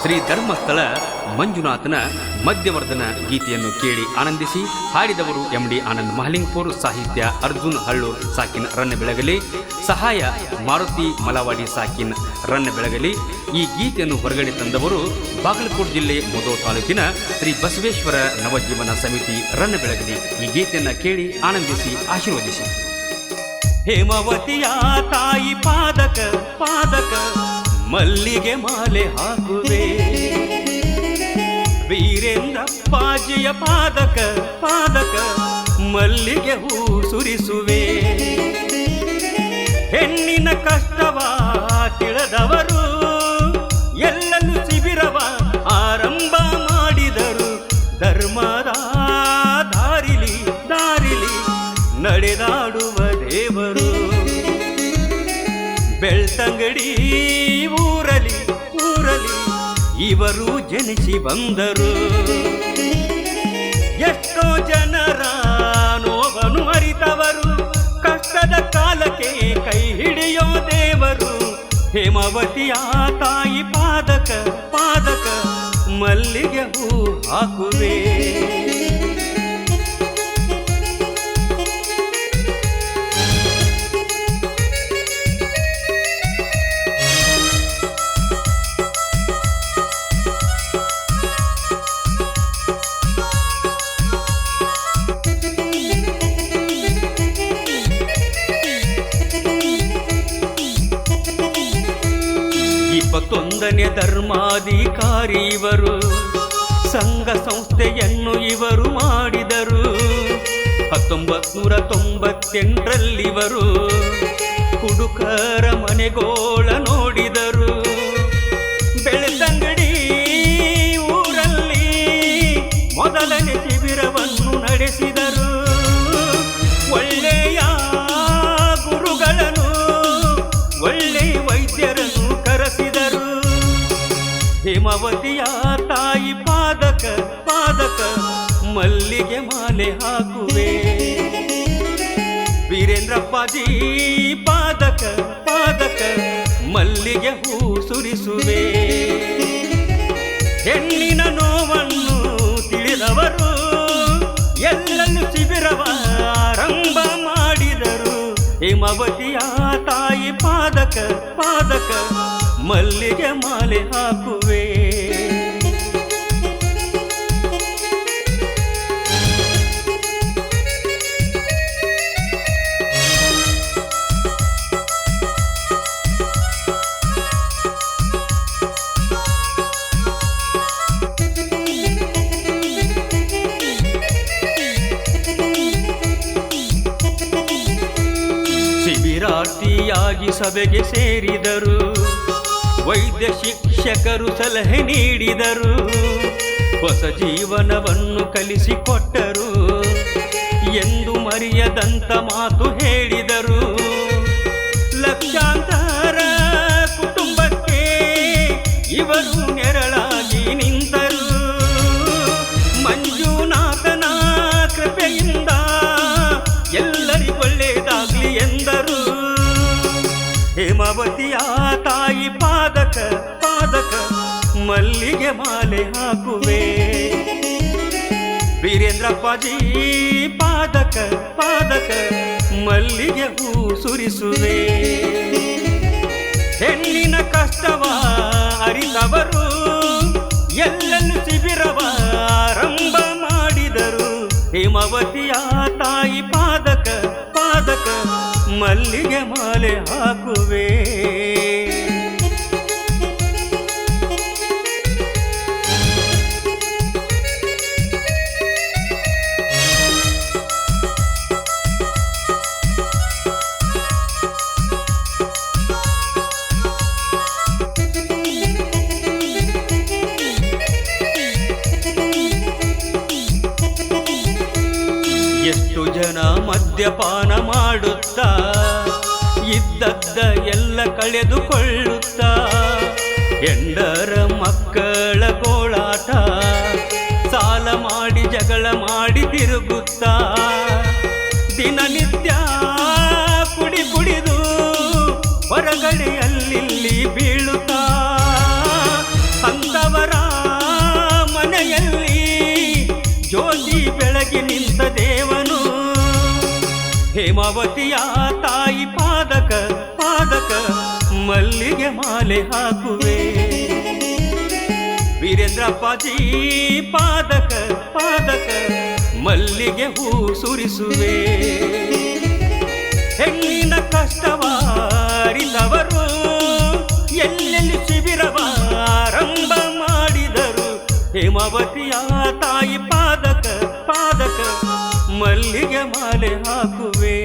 ಶ್ರೀ ಧರ್ಮಸ್ಥಳ ಮಂಜುನಾಥನ ಮಧ್ಯವರ್ಧನ ಗೀತೆಯನ್ನು ಕೇಳಿ ಆನಂದಿಸಿ ಹಾಡಿದವರು ಎಂ ಡಿ ಆನಂದ್ ಮಹಲಿಂಗ್ಪುರ್ ಸಾಹಿತ್ಯ ಅರ್ಜುನ್ ಹಳ್ಳೂರ್ ಸಾಕಿನ ರನ್ನ ಬೆಳಗಲಿ ಸಹಾಯ ಮಾರುತಿ ಮಲವಾಡಿ ಸಾಕಿನ ರನ್ನ ಬೆಳಗಲಿ ಈ ಗೀತೆಯನ್ನು ಹೊರಗಡೆ ತಂದವರು ಬಾಗಲಕೋಟೆ ಜಿಲ್ಲೆ ಮೊದೋ ತಾಲೂಕಿನ ಶ್ರೀ ಬಸವೇಶ್ವರ ನವಜೀವನ ಸಮಿತಿ ರನ್ನ ಬೆಳಗಲಿ ಈ ಗೀತೆಯನ್ನು ಕೇಳಿ ಆನಂದಿಸಿ ಆಶೀರ್ವದಿಸಿ. ಹೇಮವತಿಯ ತಾಯಿ ಪಾದಕ ಪಾದಕ. ಮಲ್ಲಿಗೆ ಮಾಲೆ ಹಾಕುವೆ. ವೀರೇಂದ್ರಪ್ಪಾಜಿಯ ಪಾದಕ ಪಾದಕ, ಮಲ್ಲಿಗೆ ಹೂ ಸುರಿಸುವೆ. ಹೆಣ್ಣಿನ ಕಷ್ಟವ ತಿಳಿದವರು ಎಲ್ಲರೂ ಶಿಬಿರವ ಆರಂಭ ಮಾಡಿದರು. ಧರ್ಮದ ದಾರಿಲಿ ದಾರಿಲಿ ನಡೆದಾಡುವ ದೇವರು. ಬೆಳ್ತಂಗಡಿ ಇವರು ಜನಿಸಿ ಬಂದರು. ಎಷ್ಟೋ ಜನರ ನೋವನು ಅರಿತವರು. ಕಷ್ಟದ ಕಾಲಕ್ಕೆ ಕೈ ಹಿಡಿಯೋ ದೇವರು. ಹೇಮಾವತಿಯ ತಾಯಿ ಪಾದಕ ಪಾದಕ, ಮಲ್ಲಿಗೆ ಹೂ ಹಾಕುವೆ. ಇಪ್ಪತ್ತೊಂದನೇ ಧರ್ಮಾಧಿಕಾರಿ ಇವರು ಸಂಘ ಸಂಸ್ಥೆಯನ್ನು ಇವರು ಮಾಡಿದರು. ಹತ್ತೊಂಬತ್ ನೂರ ತೊಂಬತ್ತೆಂಟರಲ್ಲಿವರು ಹುಡುಕರ ಮನೆಗೋಳ ಹೇಮಾವತಿಯ ತಾಯಿ ಪಾದಕ ಪಾದಕ, ಮಲ್ಲಿಗೆ ಮಾಲೆ ಹಾಕುವೆ. ವೀರೇಂದ್ರಪ್ಪಾಜಿ ಪಾದಕ ಪಾದಕ, ಮಲ್ಲಿಗೆ ಹೂ ಸುರಿಸುವೆ. ಹೆಣ್ಣಿನ ನೋವನ್ನು ತಿಳಿದವರು, ಎಲ್ಲನ್ನು ಶಿಬಿರವ ಆರಂಭ ಮಾಡಿದರು. ಹೇಮಾವತಿಯ ತಾಯಿ ಪಾದಕ ಪಾದಕ ಮಲ್ಲಿಗೆ ಮಾಲೆ ಹಾಕುವೆ. ಶಿಬಿರಾರ್ಥಿಯಾಗಿ ಸಭೆಗೆ ಸೇರಿದರು. ವೈದ್ಯ ಶಿಕ್ಷಕರು ಸಲಹೆ ನೀಡಿದರು. ಹೊಸ ಜೀವನವನ್ನು ಕಲಿಸಿಕೊಟ್ಟರು ಎಂದು ಮರೆಯದಂತ ಮಾತು ಹೇಳಿದರು. ಲಕ್ಷಾಂತರ ಕುಟುಂಬಕ್ಕೆ ಇವರು ನೆರಳಾಗಿ ನಿಂತರು. ಮಂಜುನಾಥನ ಕೃಪೆಯಿಂದ ಎಲ್ಲರಿಗೊಳ್ಳೆಯದಾಗಲಿ ಎಂದರು. ಹೇಮಾವತಿಯ ತಾಯಿ ಪಾದಕ ಪಾದಕ, ಮಲ್ಲಿಗೆ ಮಾಲೆ ಹಾಕುವೆ. ವೀರೇಂದ್ರಪ್ಪಾಜಿ, ಪಾದಕ ಪಾದಕ, ಮಲ್ಲಿಗೆ ಹೂ ಸುರಿಸುವೆ. ಹೆಣ್ಣಿನ ಕಷ್ಟವ ಅರಿತವರು, ಎಲ್ಲನ್ನು ಶಿಬಿರವ ಆರಂಭ ಮಾಡಿದರು. ಹೇಮಾವತಿಯ ತಾಯಿ ಪಾದಕ ಪಾದಕ, ಮಲ್ಲಿಗೆ ಮಾಲೆ ಹಾಕುವೆ. ಎಷ್ಟು ಜನ ಮದ್ಯಪಾನ ಮಾಡುತ್ತ, ಇದ್ದದ್ದ ಎಲ್ಲ ಕಳೆದುಕೊಳ್ಳುತ್ತ ಎಂಡರ ಮಕ್ಕಳ ಗೋಳಾಟ ಸಾಲ ಮಾಡಿ ಜಗಳ ಮಾಡಿ ತಿರುಗುತ್ತಾ. ದಿನನಿತ್ಯ ಪುಡಿ ಕುಡಿದು ಹೊರಗಡೆಯಲ್ಲಿ ಬೀಳುತ್ತ. ಅಂತವರ ಮನೆಯಲ್ಲಿ ಜ್ಯೋತಿ ಬೆಳಗಿ ನಿಂತ ದೇವ ಹೇಮಾವತಿಯ ತಾಯಿ ಪಾದಕ ಪಾದಕ, ಮಲ್ಲಿಗೆ ಮಾಲೆ ಹಾಕುವೆ. ವೀರೇಂದ್ರಪ್ಪಾಜಿ ಪಾದಕ ಪಾದಕ, ಮಲ್ಲಿಗೆ ಹೂ ಸುರಿಸುವೆ. ಹೆಣ್ಣಿನ ಕಷ್ಟವಾರಿಲ್ಲವರು, ಎಲ್ಲೆಲ್ಲಿ ಶಿಬಿರವಾರಂಭ ಮಾಡಿದರು. ಹೇಮಾವತಿಯ ತಾಯಿ ಮಾಲೆ ಹಾಕುವೆ.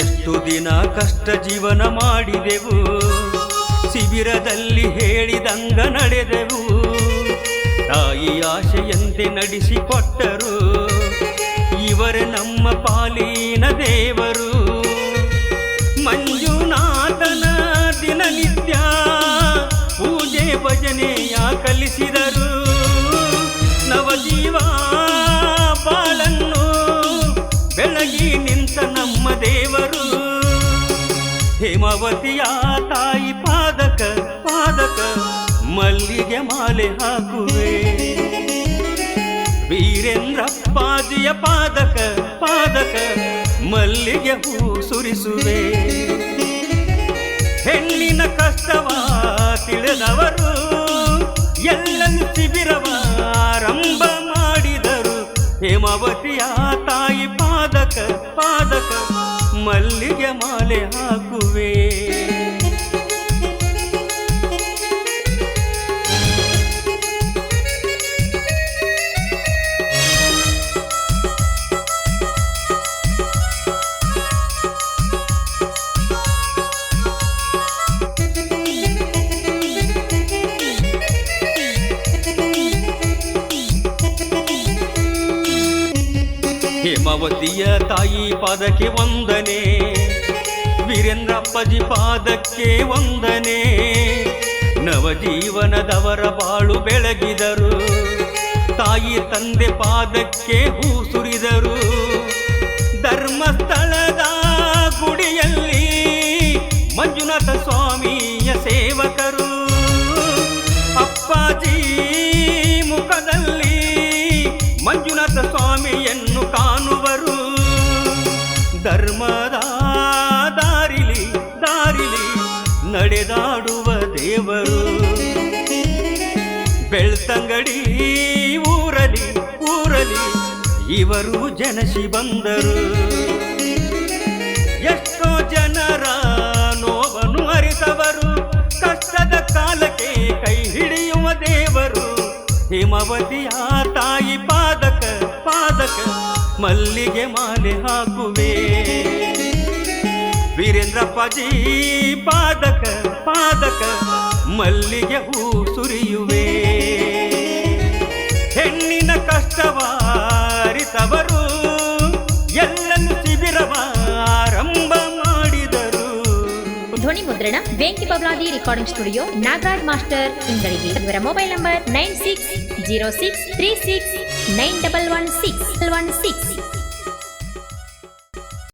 ಎಷ್ಟು ದಿನ ಕಷ್ಟ ಜೀವನ ಮಾಡಿದೆವು. ಶಿಬಿರದಲ್ಲಿ ಹೇಳಿದಂಗ ನಡೆದೆವು. ತಾಯಿ ಆಶೆಯಂತೆ ನಡೆಸಿಕೊಟ್ಟರು. ಇವರೇ ನಮ್ಮ ಪಾಲೀನ ದೇವರು. ಮಂಜುನಾಥನ ದಿನನಿತ್ಯ ಪೂಜೆ ಭಜನೆಯ ಕಲಿಸಿದರು. ನವಜೀವ ಬಾಳನ್ನು ಬೆಳಗಿ ನಿಂತ ನಮ್ಮ ದೇವರು. ಹೇಮಾವತಿಯ ಮಲ್ಲಿಗೆ ಮಾಲೆ ಹಾಕುವೆ. ವೀರೇಂದ್ರಪ್ಪಾಜಿಯ ಪಾದಕ ಪಾದಕ ಮಲ್ಲಿಗೆ ಹೂ ಸುರಿಸುವೆ. ಹೆಣ್ಣಿನ ಕಷ್ಟವ ತಿಳಿದವರು, ಎಲ್ಲನ್ನು ಶಿಬಿರವಾರಂಭ ಮಾಡಿದರು. ಹೇಮಾವತಿಯ ತಾಯಿ ಪಾದಕ ಪಾದಕ ಮಲ್ಲಿಗೆ ಮಾಲೆ ಹಾಕುವೆ. ಹೇಮಾವತಿಯ ತಾಯಿ ಪಾದಕ್ಕೆ ವಂದನೆ. ವೀರೇಂದ್ರಪ್ಪಜಿ ಪಾದಕ್ಕೆ ವಂದನೆ. ನವಜೀವನದವರ ಬಾಳು ಬೆಳಗಿದರು. ತಾಯಿ ತಂದೆ ಪಾದಕ್ಕೆ ಹೂ ಸುರಿದರು ಧರ್ಮಸ್ಥಳದ ಗುಡಿಯಲ್ಲಿ ಮಂಜುನಾಥ ಸ್ವಾಮಿಯ ಸೇವಕರು. ಅಪ್ಪಾಜಿ ಬೆಳ್ತಂಗಡಿ ಊರಲಿ ಊರಲಿ, ಇವರು ಜನಸಿ ಬಂದರು. ಎಷ್ಟೋ ಜನರ ನೋವನ್ನು ಅರಿತವರು ಕಷ್ಟದ ಕಾಲಕ್ಕೆ ಕೈ ಹಿಡಿಯುವ ದೇವರು. ಹಿಮವತಿಯ ತಾಯಿ ಪಾದಕ ಪಾದಕ, ಮಲ್ಲಿಗೆ ಮಾಲೆ ಹಾಕುವೆ. ವೀರೇಂದ್ರಪ್ಪಾಜಿ, ಪಾದಕ ಪಾದಕ, ಮಲ್ಲಿಗೆ ಹೂ ಸುರಿಯುವೆ. ಹೆಣ್ಣಿನ ಕಷ್ಟವಾರಿತವರು ಎಲ್ಲನ್ನು ಶಿಬಿರವಾರಂಭ ಮಾಡಿದರು. ಧ್ವನಿ ಮುದ್ರಣ ಬೆಂಕಿ ಬಬ್ಲಾದಿ ರೆಕಾರ್ಡಿಂಗ್ ಸ್ಟುಡಿಯೋ ನಾಗರಾಜ್ ಮಾಸ್ಟರ್ ಇಂಗಳಿಗೆ ಇವರ mobile number nine six zero six three six nine double one six one six